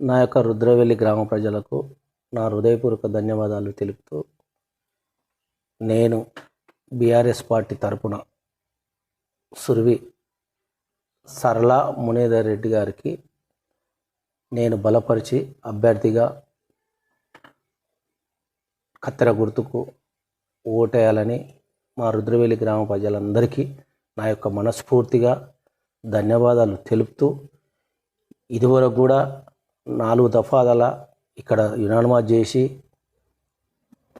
నా యొక్క రుద్రవెల్లి గ్రామ ప్రజలకు నా హృదయపూర్వక ధన్యవాదాలు తెలుపుతూ నేను బీఆర్ఎస్ పార్టీ తరపున సురవి సరళ మునేదర్ రెడ్డి గారికి నేను బలపరిచి అభ్యర్థిగా కత్తెర గుర్తుకు ఓటేయాలని మా రుద్రవేలి గ్రామ ప్రజలందరికీ నా యొక్క మనస్ఫూర్తిగా ధన్యవాదాలు తెలుపుతూ ఇదివరకు కూడా నాలుగు దఫాదల ఇక్కడ యునానిమా చేసి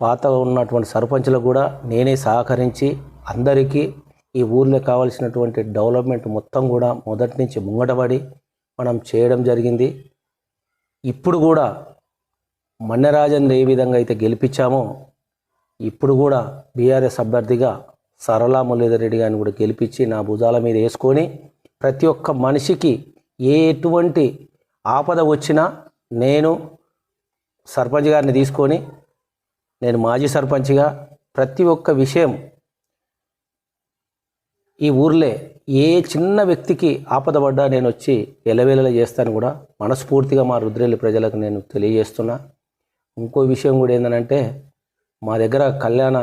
పాత ఉన్నటువంటి సర్పంచ్లకు కూడా నేనే సహకరించి అందరికీ ఈ ఊర్లో కావాల్సినటువంటి డెవలప్మెంట్ మొత్తం కూడా మొదటి నుంచి ముంగటపడి మనం చేయడం జరిగింది. ఇప్పుడు కూడా మన్నెరాజన్ ఏ విధంగా అయితే గెలిపించామో ఇప్పుడు కూడా బీఆర్ఎస్ అభ్యర్థిగా సరళా మురళీధర్ రెడ్డి గారిని కూడా గెలిపించి నా భుజాల మీద వేసుకొని ప్రతి ఒక్క మనిషికి ఏ ఎటువంటి ఆపద వచ్చినా నేను సర్పంచ్ గారిని తీసుకొని నేను మాజీ సర్పంచ్గా ప్రతి ఒక్క విషయం ఈ ఊర్లే ఏ చిన్న వ్యక్తికి ఆపద పడ్డా నేను వచ్చి ఎలవేలలా చేస్తాను కూడా మనస్ఫూర్తిగా మా రుద్రేలి ప్రజలకు నేను తెలియజేస్తున్నా. ఇంకో విషయం కూడా ఏంటంటే మా దగ్గర కళ్యాణ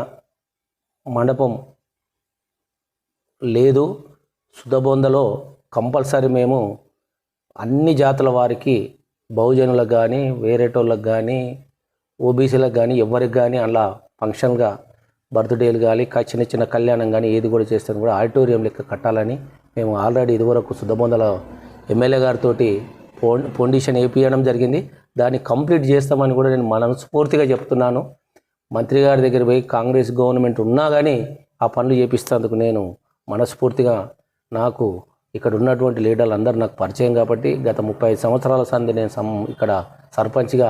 మండపం లేదు. సుధబొందలో కంపల్సరీ మేము అన్ని జాతుల వారికి బహుజనులకు కానీ వేరేటోళ్ళకి కానీ ఓబీసీలకు కానీ ఎవరికి కానీ అలా ఫంక్షన్గా బర్త్డేలు కానీ చిన్న చిన్న కళ్యాణం కానీ ఏది కూడా చేస్తాను కూడా ఆడిటోరియం లెక్క కట్టాలని మేము ఆల్రెడీ ఇదివరకు సుధబొందల ఎమ్మెల్యే గారితో ఫోన్ ఫౌండేషన్ వేపియడం జరిగింది. దాన్ని కంప్లీట్ చేస్తామని కూడా నేను మనస్ఫూర్తిగా చెప్తున్నాను. మంత్రి గారి దగ్గర పోయి కాంగ్రెస్ గవర్నమెంట్ ఉన్నా కానీ ఆ పనులు చేపిస్తేందుకు నేను మనస్ఫూర్తిగా నాకు ఇక్కడ ఉన్నటువంటి లీడర్లు అందరూ నాకు పరిచయం కాబట్టి గత ముప్పై సంవత్సరాల సంది నేను సం ఇక్కడ సర్పంచ్గా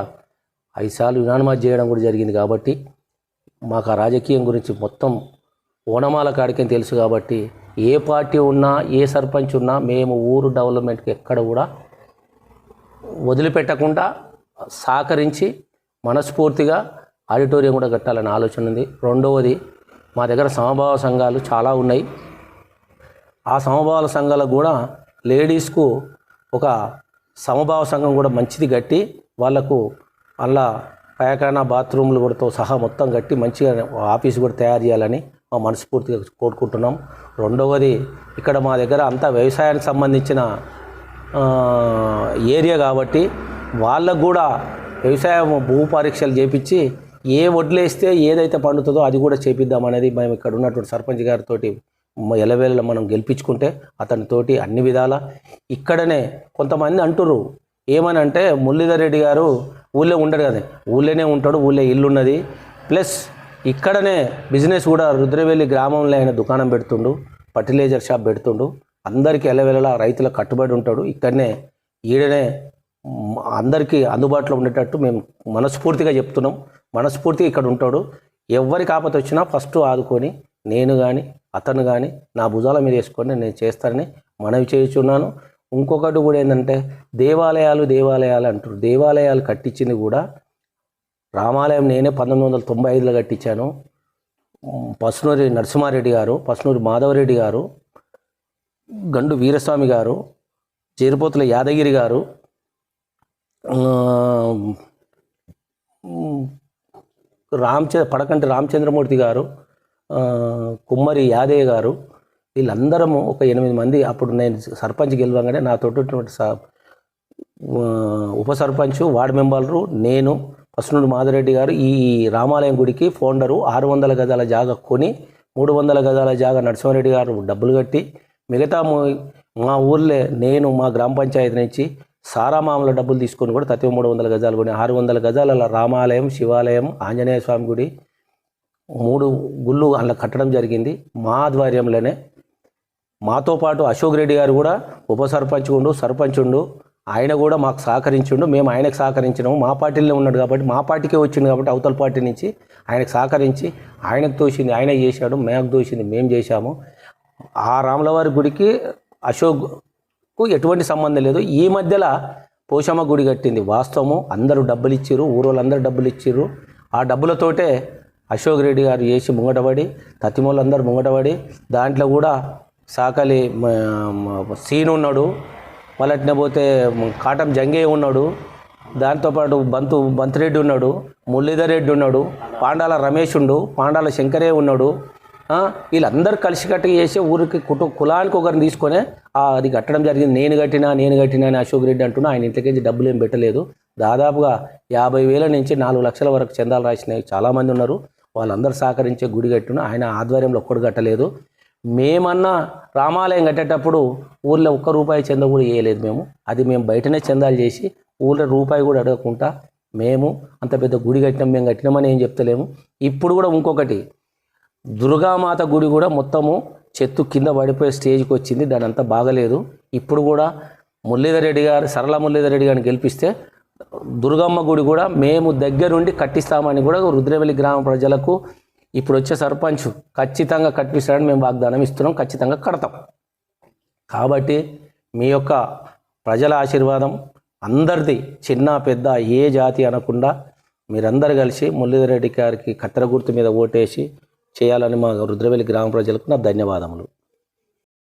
ఐదు సార్లు చేయడం కూడా జరిగింది కాబట్టి మాకు ఆ రాజకీయం గురించి మొత్తం ఓనమాల కాడికేం తెలుసు కాబట్టి ఏ పార్టీ ఉన్నా ఏ సర్పంచ్ ఉన్నా మేము ఊరు డెవలప్మెంట్కి ఎక్కడ కూడా వదిలిపెట్టకుండా సహకరించి మనస్ఫూర్తిగా ఆడిటోరియం కూడా కట్టాలని ఆలోచన ఉంది. రెండవది మా దగ్గర సమభావ సంఘాలు చాలా ఉన్నాయి. ఆ సమభావ సంఘాలకు కూడా లేడీస్కు ఒక సమభావ సంఘం కూడా మంచిది కట్టి వాళ్ళకు అలా పైకానా బాత్రూమ్లు కూడాతో సహా మొత్తం కట్టి మంచిగా ఆఫీస్ కూడా తయారు చేయాలని మా మనస్ఫూర్తిగా కోరుకుంటున్నాం. రెండవది ఇక్కడ మా దగ్గర అంతా వ్యవసాయానికి సంబంధించిన ఏరియా కాబట్టి వాళ్ళకు కూడా వ్యవసాయ భూ పరీక్షలు చేపించి ఏ వడ్లేస్తే ఏదైతే పండుతుందో అది కూడా చేపిద్దామనేది మేము ఇక్కడ ఉన్నటువంటి సర్పంచ్ గారితో ఎలవేళ మనం గెలిపించుకుంటే అతనితోటి అన్ని విధాల ఇక్కడనే కొంతమంది అంటుర్రు. ఏమని అంటే మురళీధర్ రెడ్డి గారు ఊళ్ళో ఉండడు కదా. ఊళ్ళోనే ఉంటాడు ఊళ్ళో ఇల్లున్నది. ప్లస్ ఇక్కడనే బిజినెస్ కూడా రుద్రవెల్లి గ్రామంలో ఆయన దుకాణం పెడుతుండు ఫర్టిలైజర్ షాప్ పెడుతుండు. అందరికీ ఎలవేళలా రైతుల కట్టుబడి ఉంటాడు. ఇక్కడనే ఈడనే అందరికీ అందుబాటులో ఉండేటట్టు మేము మనస్ఫూర్తిగా చెప్తున్నాం. మనస్ఫూర్తిగా ఇక్కడ ఉంటాడు. ఎవరికి ఆపత వచ్చినా ఫస్ట్ ఆదుకొని నేను కానీ అతను కానీ నా భుజాల మీద వేసుకొని నేను చేస్తానని మనవి చేయుచున్నాను. ఇంకొకటి కూడా ఏంటంటే దేవాలయాలు దేవాలయాలు అంటారు దేవాలయాలు కట్టించింది కూడా రామాలయం నేనే పంతొమ్మిది వందల తొంభై ఐదులో కట్టించాను. పసునూరి నరసింహారెడ్డి గారు పసునూరి మాధవరెడ్డి గారు గండు వీరస్వామి గారు చేరిపోతుల యాదగిరి గారు రామచ పడకంటి రామచంద్రమూర్తి గారు కుమ్మరి యాదయ్య గారు వీళ్ళందరము ఒక ఎనిమిది మంది. అప్పుడు నేను సర్పంచ్ గెలవగానే నాతో ఉన్నటువంటి ఉప సర్పంచ్ వార్డు మెంబర్లు నేను పసునుడు మాధవరెడ్డి గారు ఈ రామాలయం గుడికి ఫౌండరు ఆరు వందల గజాల జాగా కొని మూడు వందల గజాల జాగా నరసింహారెడ్డి గారు డబ్బులు కట్టి మిగతా మా ఊర్లే నేను మా గ్రామ పంచాయతీ నుంచి సారామామల డబ్బులు తీసుకొని కూడా తత్వ మూడు వందల గజాలు కొని ఆరు వందల గజాల రామాలయం శివాలయం ఆంజనేయ స్వామి గుడి మూడు గుళ్ళు అందులో కట్టడం జరిగింది. మా ఆధ్వర్యంలోనే మాతో పాటు అశోక్ రెడ్డి గారు కూడా ఉప సర్పంచ్ ఉండు సర్పంచ్ ఉండు ఆయన కూడా మాకు సహకరించిండు. మేము ఆయనకు సహకరించినాము. మా పార్టీలో ఉన్నాడు కాబట్టి మా పార్టీకే వచ్చిండు కాబట్టి అవతల పార్టీ నుంచి ఆయనకు సహకరించి ఆయనకు తోసింది ఆయన చేశాడు మేము తోసింది మేము చేశాము. ఆ రాములవారి గుడికి అశోక్కు ఎటువంటి సంబంధం లేదు. ఈ మధ్యలో పోషమ్మ గుడి కట్టింది. వాస్తవము అందరూ డబ్బులు ఇచ్చిర్రు ఊరోళ్ళందరూ డబ్బులు ఇచ్చారు ఆ డబ్బులతోటే అశోక్ రెడ్డి గారు చేసి ముంగటపడి తతిమూలందరూ ముంగటపడి దాంట్లో కూడా సాకలి సీన్ ఉన్నాడు వాళ్ళట్నే పోతే కాటం జంగయ్య ఉన్నాడు దాంతోపాటు బంతు బంతిరెడ్డి ఉన్నాడు మురళీధర్ రెడ్డి ఉన్నాడు పాండాల రమేష్ ఉండు పాండాల శంకరే ఉన్నాడు వీళ్ళందరూ కలిసికట్టుగా చేసి ఊరికి కుటు కులానికి ఒకరిని తీసుకొని అది కట్టడం జరిగింది. నేను కట్టినా నేను కట్టినా అని అశోక్ రెడ్డి అంటున్నా ఆయన ఇంట్లోకి డబ్బులు ఏం పెట్టలేదు. దాదాపుగా యాభై వేల నుంచి నాలుగు లక్షల వరకు చందాలు రాసినవి చాలామంది ఉన్నారు. వాళ్ళందరూ సహకరించే గుడి కట్టును ఆయన ఆధ్వర్యంలో ఒక్కడు కట్టలేదు. మేమన్నా రామాలయం కట్టేటప్పుడు ఊళ్ళో ఒక్క రూపాయి చంద కూడా వేయలేదు మేము. అది మేము బయటనే చందాలు చేసి ఊళ్ళో రూపాయి కూడా అడగకుండా మేము అంత పెద్ద గుడి కట్టినాం మేము కట్టినామని ఏం చెప్తలేము. ఇప్పుడు కూడా ఇంకొకటి దుర్గామాత గుడి కూడా మొత్తము చెత్తు కింద పడిపోయే స్టేజ్కి వచ్చింది. దాని అంతా బాగలేదు. ఇప్పుడు కూడా మురళీధర్ రెడ్డి గారు సరళ మురళీధర్ రెడ్డి గారిని గెలిపిస్తే దుర్గమ్మ గుడి కూడా మేము దగ్గరుండి కట్టిస్తామని కూడా రుద్రవెల్లి గ్రామ ప్రజలకు ఇప్పుడు వచ్చే సర్పంచ్ ఖచ్చితంగా కట్టిస్తాడని మేము వాగ్దానం ఇస్తున్నాం ఖచ్చితంగా కడతాం. కాబట్టి మీ యొక్క ప్రజల ఆశీర్వాదం అందరిది చిన్న పెద్ద ఏ జాతి అనకుండా మీరందరూ కలిసి మురళీధర్ రెడ్డి గారికి కత్తెర గుర్తు మీద ఓటేసి చేయాలని మా రుద్రవెల్లి గ్రామ ప్రజలకు నా ధన్యవాదములు.